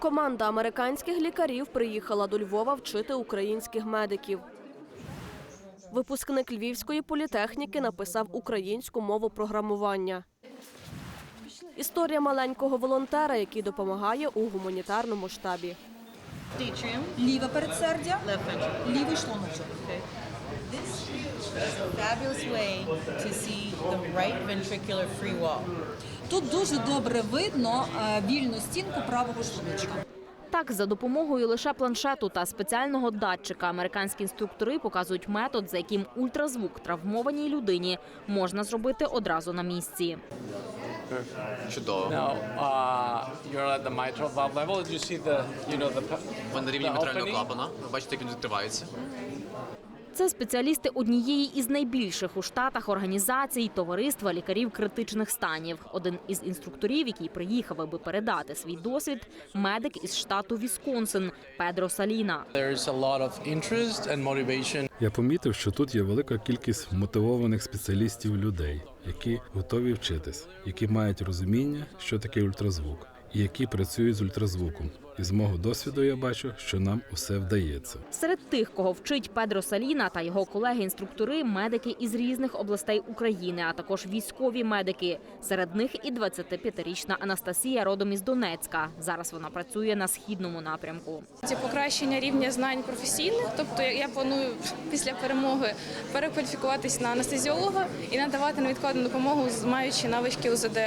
Команда американських лікарів приїхала до Львова вчити українських медиків. Випускник Львівської політехніки написав українську мову програмування. Історія маленького волонтера, який допомагає у гуманітарному штабі. Ліве передсердя, лівий шлуночок. This is a fabulous way to see the right ventricular free wall. Тут дуже добре видно е, вільну стінку правого шлуночка. Так, за допомогою лише планшету та спеціального датчика американські інструктори показують метод, за яким ультразвук травмованій людині можна зробити одразу на місці. Чудово. Now, uh, you're at the mitral valve level. You see the, you know, the, Ви на рівні the мітрального opening? клапана. Ви бачите, як він відкривається. Це спеціалісти однієї із найбільших у штатах організацій товариства лікарів критичних станів. Один із інструкторів, який приїхав, аби передати свій досвід, медик із штату Вісконсин Педро Саліна. Я помітив, що тут є велика кількість мотивованих спеціалістів людей, які готові вчитись, які мають розуміння, що таке ультразвук, і які працюють з ультразвуком. І з мого досвіду я бачу, що нам усе вдається. Серед тих, кого вчить Педро Саліна та його колеги-інструктори, медики із різних областей України, а також військові медики. Серед них і 25-річна Анастасія родом із Донецька. Зараз вона працює на східному напрямку. Ці покращення рівня знань професійних, тобто я планую після перемоги перекваліфікуватись на анестезіолога і надавати невідкладну допомогу, з- маючи навички УЗД.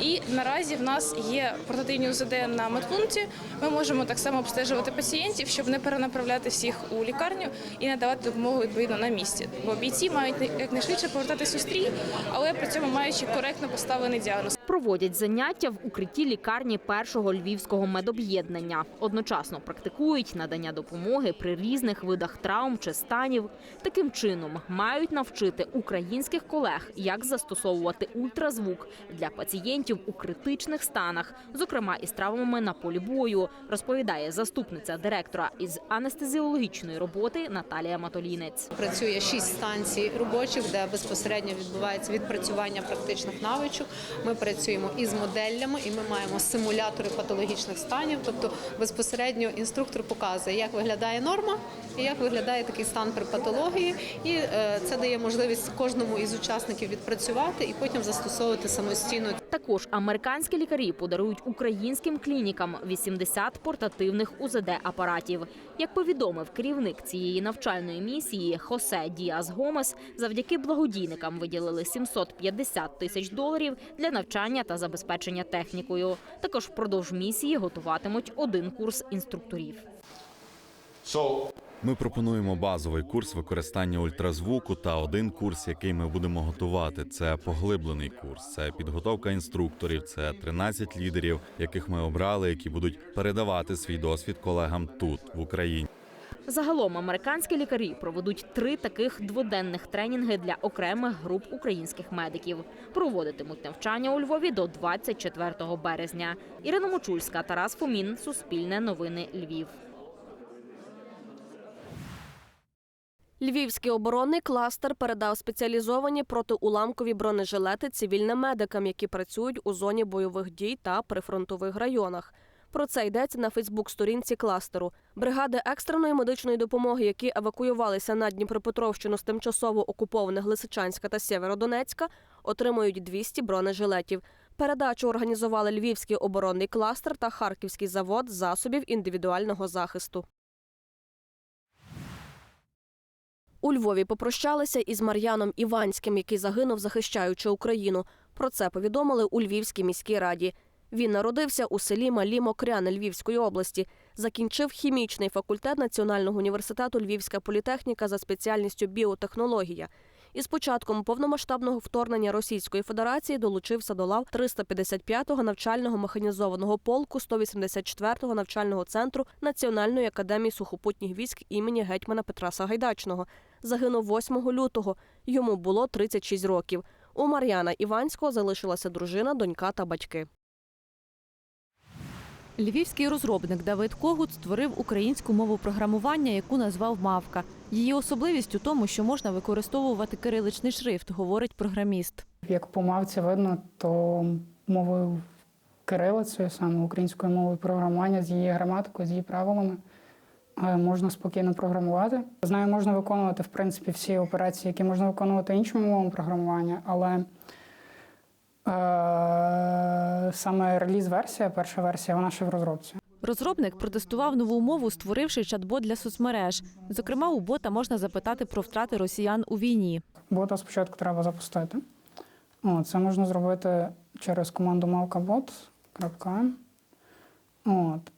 І наразі в нас є портативні УЗД на медпункті. Ми можемо так само обстежувати пацієнтів, щоб не перенаправляти всіх у лікарню і надавати допомогу відповідно на місці. Бо бійці мають якнайшвидше повертатись у стрій, але при цьому маючи коректно поставлений діагноз. Проводять заняття в укритті лікарні першого львівського медоб'єднання. Одночасно практикують надання допомоги при різних видах травм чи станів. Таким чином мають навчити українських колег, як застосовувати ультразвук для пацієнтів у критичних станах, зокрема із травмами на полі бою, розповідає заступниця директора із анестезіологічної роботи Наталія Матолінець. Працює шість станцій робочих, де безпосередньо відбувається відпрацювання практичних навичок. Ми працюємо із моделлями, і ми маємо симулятори патологічних станів. Тобто безпосередньо інструктор показує, як виглядає норма і як виглядає такий стан при патології. І е, це дає можливість кожному із учасників відпрацювати і потім застосовувати самостійно Також американські лікарі подарують українським клінікам 80 портативних УЗД-апаратів. Як повідомив керівник цієї навчальної місії Хосе Діас Гомес, завдяки благодійникам виділили 750 тисяч доларів для навчання та забезпечення технікою. Також впродовж місії готуватимуть один курс інструкторів. Ми пропонуємо базовий курс використання ультразвуку та один курс, який ми будемо готувати. Це поглиблений курс, це підготовка інструкторів, це 13 лідерів, яких ми обрали, які будуть передавати свій досвід колегам тут, в Україні. Загалом американські лікарі проведуть три таких дводенних тренінги для окремих груп українських медиків. Проводитимуть навчання у Львові до 24 березня. Ірина Мочульська, Тарас Фомін, Суспільне новини Львів. Львівський оборонний кластер передав спеціалізовані протиуламкові бронежилети цивільним медикам, які працюють у зоні бойових дій та прифронтових районах. Про це йдеться на Фейсбук-сторінці кластеру. Бригади екстреної медичної допомоги, які евакуювалися на Дніпропетровщину з тимчасово окупованих Лисичанська та Сєвєродонецька, отримують 200 бронежилетів. Передачу організували Львівський оборонний кластер та Харківський завод засобів індивідуального захисту. У Львові попрощалися із Мар'яном Іванським, який загинув, захищаючи Україну. Про це повідомили у Львівській міській раді. Він народився у селі Малі Мокряни Львівської області. Закінчив хімічний факультет Національного університету Львівська політехніка за спеціальністю біотехнологія. Із початком повномасштабного вторгнення Російської Федерації долучився до лав 355-го навчального механізованого полку 184-го навчального центру Національної академії сухопутніх військ імені гетьмана Петра Сагайдачного. Загинув 8 лютого. Йому було 36 років. У Мар'яна Іванського залишилася дружина, донька та батьки. Львівський розробник Давид Когут створив українську мову програмування, яку назвав Мавка. Її особливість у тому, що можна використовувати кириличний шрифт, говорить програміст. Як по мавці видно, то мовою кирилицею, саме українською мовою програмування, з її граматикою, з її правилами. е, Можна спокійно програмувати. З нею можна виконувати в принципі всі операції, які можна виконувати іншими мовами програмування, але саме реліз-версія, перша версія, вона ще в розробці. Розробник протестував нову мову, створивши чат-бот для соцмереж. Зокрема, у бота можна запитати про втрати росіян у війні. Бота спочатку треба запустити. О, це можна зробити через команду mavkabot.m. От.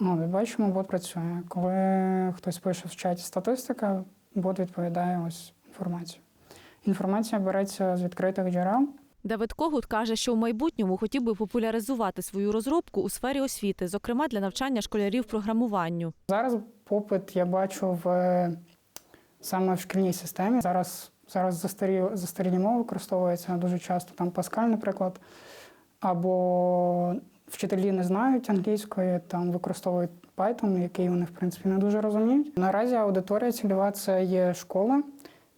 От, бачимо, бот працює. Коли хтось пише в чаті статистика, бот відповідає ось інформацію. Інформація береться з відкритих джерел. Давид Когут каже, що в майбутньому хотів би популяризувати свою розробку у сфері освіти, зокрема для навчання школярів програмуванню. Зараз попит я бачу в саме в шкільній системі. Зараз зараз застарі, застарілі мови використовуються дуже часто. Там Паскаль, наприклад, або вчителі не знають англійської, там використовують Python, який вони в принципі не дуже розуміють. Наразі аудиторія цільова це є школа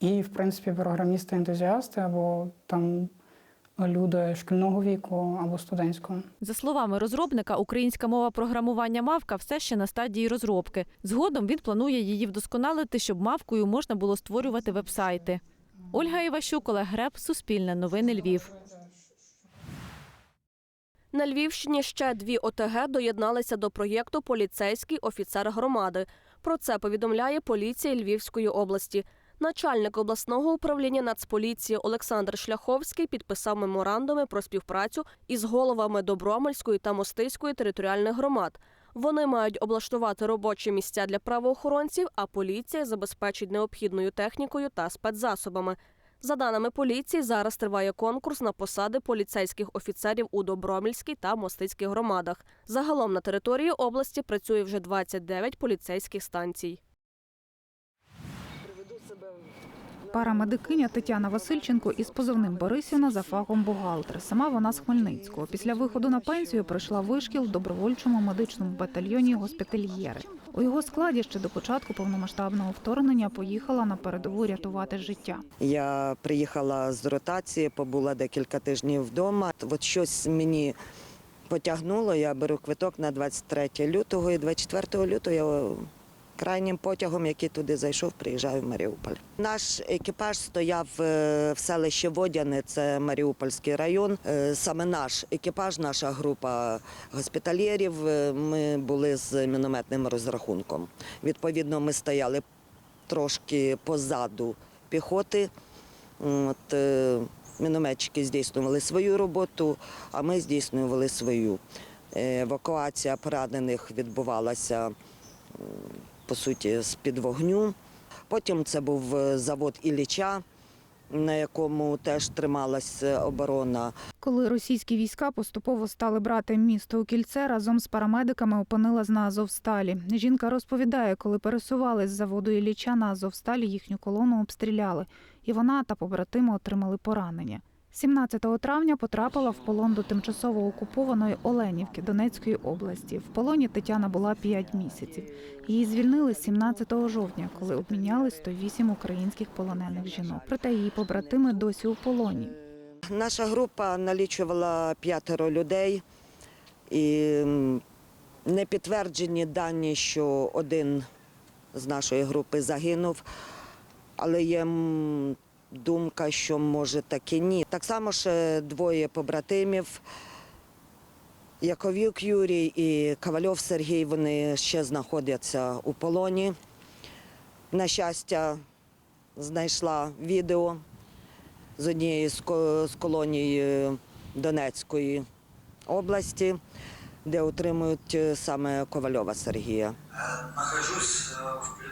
і, в принципі, програмісти-ентузіасти або там люди шкільного віку або студентського. За словами розробника, українська мова програмування мавка все ще на стадії розробки. Згодом він планує її вдосконалити, щоб мавкою можна було створювати вебсайти. Ольга Іващук, Олег Греб, Суспільне новини Львів. На Львівщині ще дві ОТГ доєдналися до проєкту Поліцейський офіцер громади. Про це повідомляє поліція Львівської області. Начальник обласного управління Нацполіції Олександр Шляховський підписав меморандуми про співпрацю із головами Добромельської та Мостиської територіальних громад. Вони мають облаштувати робочі місця для правоохоронців, а поліція забезпечить необхідною технікою та спецзасобами. За даними поліції, зараз триває конкурс на посади поліцейських офіцерів у Добромільській та Мостицьких громадах. Загалом на території області працює вже 29 поліцейських станцій. Парамедикиня Тетяна Васильченко із позивним Борисівна за фахом бухгалтер. Сама вона з Хмельницького. Після виходу на пенсію пройшла вишкіл в добровольчому медичному батальйоні госпітальєри. У його складі ще до початку повномасштабного вторгнення поїхала на передову рятувати життя. Я приїхала з ротації, побула декілька тижнів вдома. От щось мені потягнуло. Я беру квиток на 23 лютого і 24 лютого я крайнім потягом, який туди зайшов, приїжджаю в Маріуполь. Наш екіпаж стояв е, в селищі Водяне, це Маріупольський район. Е, Саме наш екіпаж, наша група госпітальєрів. е, Ми були з мінометним розрахунком. Відповідно, ми стояли трошки позаду піхоти. От, мінометчики здійснювали свою роботу, а ми здійснювали свою. Евакуація поранених відбувалася по суті з-під вогню. Потім це був е, завод Ілліча, на якому теж трималася оборона. Коли російські війська поступово стали брати місто у кільце, разом з парамедиками опинилась на Азовсталі. Жінка розповідає, коли пересували з заводу Ілліча на Азовсталі, їхню колону обстріляли, і вона та побратими отримали поранення. 17 травня потрапила в полон до тимчасово окупованої Оленівки Донецької області. В полоні Тетяна була 5 місяців. Її звільнили 17 жовтня, коли обміняли 108 українських полонених жінок. Проте її побратими досі у полоні. Наша група налічувала п'ятеро людей, і не підтверджені дані, що один з нашої групи загинув, але є думка, що може так і ні. Так само ще двоє побратимів. Яковюк Юрій і Ковальов Сергій вони ще знаходяться у полоні. На щастя, знайшла відео з однієї з ко- колоній е, Донецької області, де утримують е, саме Ковальова Сергія. Нахожусь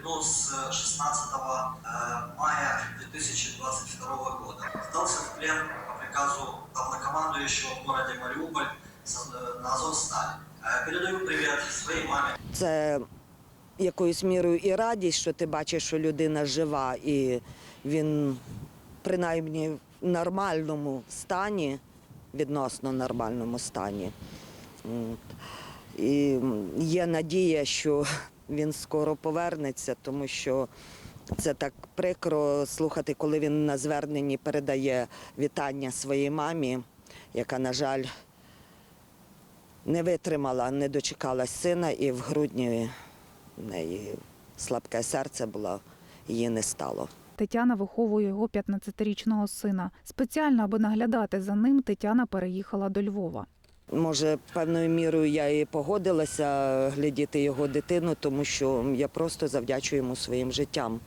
э, в плену с 16 э, мая 2022 года. Сдался в плен по приказу главнокомандующего в городе Мариуполь с- э, на Азовстале. Э, Передаю привет своей маме. Це якоюсь мірою і радість, що ти бачиш, що людина жива, і він принаймні в нормальному стані, відносно нормальному стані. От. І є надія, що він скоро повернеться, тому що це так прикро слухати, коли він на зверненні передає вітання своїй мамі, яка, на жаль, не витримала, не дочекалась сина, і в грудні в неї слабке серце було, її не стало. Тетяна виховує його 15-річного сина. Спеціально, аби наглядати за ним, Тетяна переїхала до Львова. Може, певною мірою я і погодилася глядіти його дитину, тому що я просто завдячую йому своїм життям.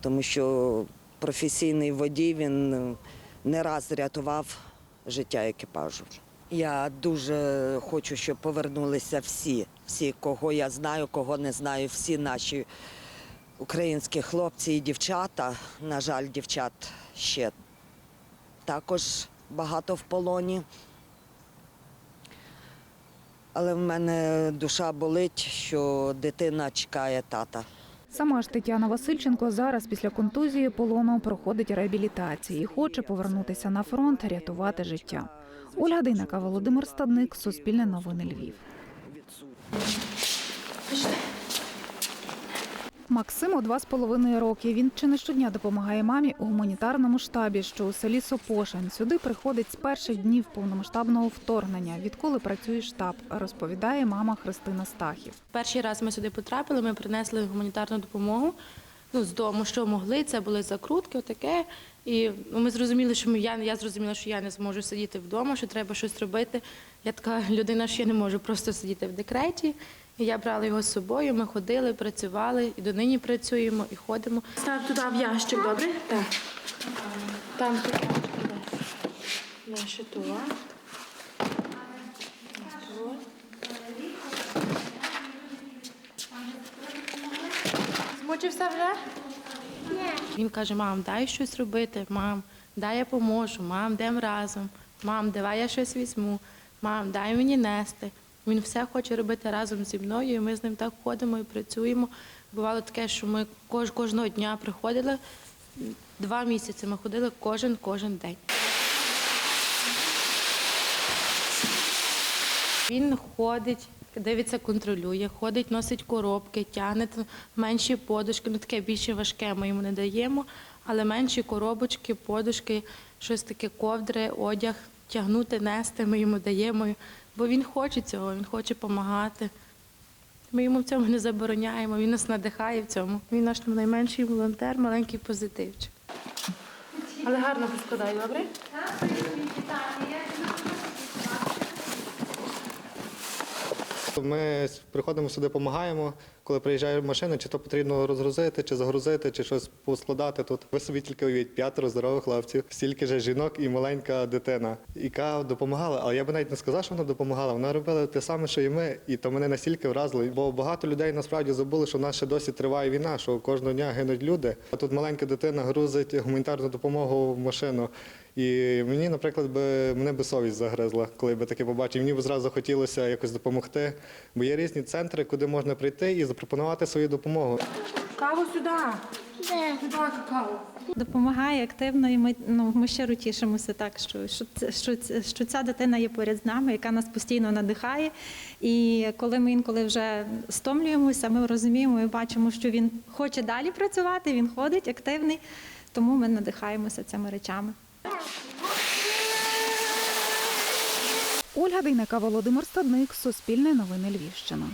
Тому що професійний водій він не раз рятував життя екіпажу. Я дуже хочу, щоб повернулися всі, всі, кого я знаю, кого не знаю, всі наші українські хлопці і дівчата. На жаль, дівчат ще також багато в полоні. Але в мене душа болить, що дитина чекає тата. Сама ж Тетяна Васильченко зараз після контузії полону проходить реабілітації і хоче повернутися на фронт, рятувати життя. Ольга Дейнака, Володимир Стадник, Суспільне новини Львів. Максиму два з половиною роки. Він чи не щодня допомагає мамі у гуманітарному штабі, що у селі Сопошин. Сюди приходить з перших днів повномасштабного вторгнення, відколи працює штаб, розповідає мама Христина Стахів. Перший раз ми сюди потрапили, ми принесли гуманітарну допомогу. Ну, з дому, що могли, це були закрутки, отаке. І ну, ми зрозуміли, що ми, я, я зрозуміла, що я не зможу сидіти вдома, що треба щось робити. Я така людина, що я не можу просто сидіти в декреті. І я брала його з собою, ми ходили, працювали, і донині працюємо, і ходимо. Став туди в ящик, добре? Так. Там тут ящик туди. Змучився вже? Ні. Він каже: мам, дай щось робити, мам, дай я поможу, мам, йдемо разом, мам, давай я щось візьму, мам, дай мені нести. Він все хоче робити разом зі мною, і ми з ним так ходимо і працюємо. Бувало таке, що ми кож, кожного дня приходили. Два місяці ми ходили кожен кожен день. Він ходить, дивиться, контролює, ходить, носить коробки, тягне менші подушки, ну таке більше важке ми йому не даємо, але менші коробочки, подушки, щось таке ковдри, одяг, тягнути, нести ми йому даємо, бо він хоче цього, він хоче допомагати. Ми йому в цьому не забороняємо, він нас надихає в цьому. Він наш найменший волонтер, маленький позитивчик. Але гарно поскладай, добре? Ми приходимо сюди, допомагаємо. Коли приїжджає машина, чи то потрібно розгрузити, чи загрузити, чи щось поскладати тут. Ви собі тільки уявіть, п'ятеро здорових хлопців, стільки ж жінок і маленька дитина, яка допомагала. Але я би навіть не сказав, що вона допомагала. Вона робила те саме, що і ми, і то мене настільки вразило. Бо багато людей насправді забули, що в нас ще досі триває війна, що кожного дня гинуть люди. А тут маленька дитина грузить гуманітарну допомогу в машину. І мені, наприклад, би мене би совість загризла, коли би таке побачив. Мені б зразу хотілося якось допомогти. Бо є різні центри, куди можна прийти і запропонувати свою допомогу. Каву сюди. Допомагає активно, і ми ну ми щиро тішимося так, що, що, це- що, це- що ця дитина є поряд з нами, яка нас постійно надихає. І коли ми інколи вже стомлюємося, ми розуміємо і бачимо, що він хоче далі працювати, він ходить активний, тому ми надихаємося цими речами. Ольга Дейнека, Володимир Стадник, Суспільне новини Львівщина.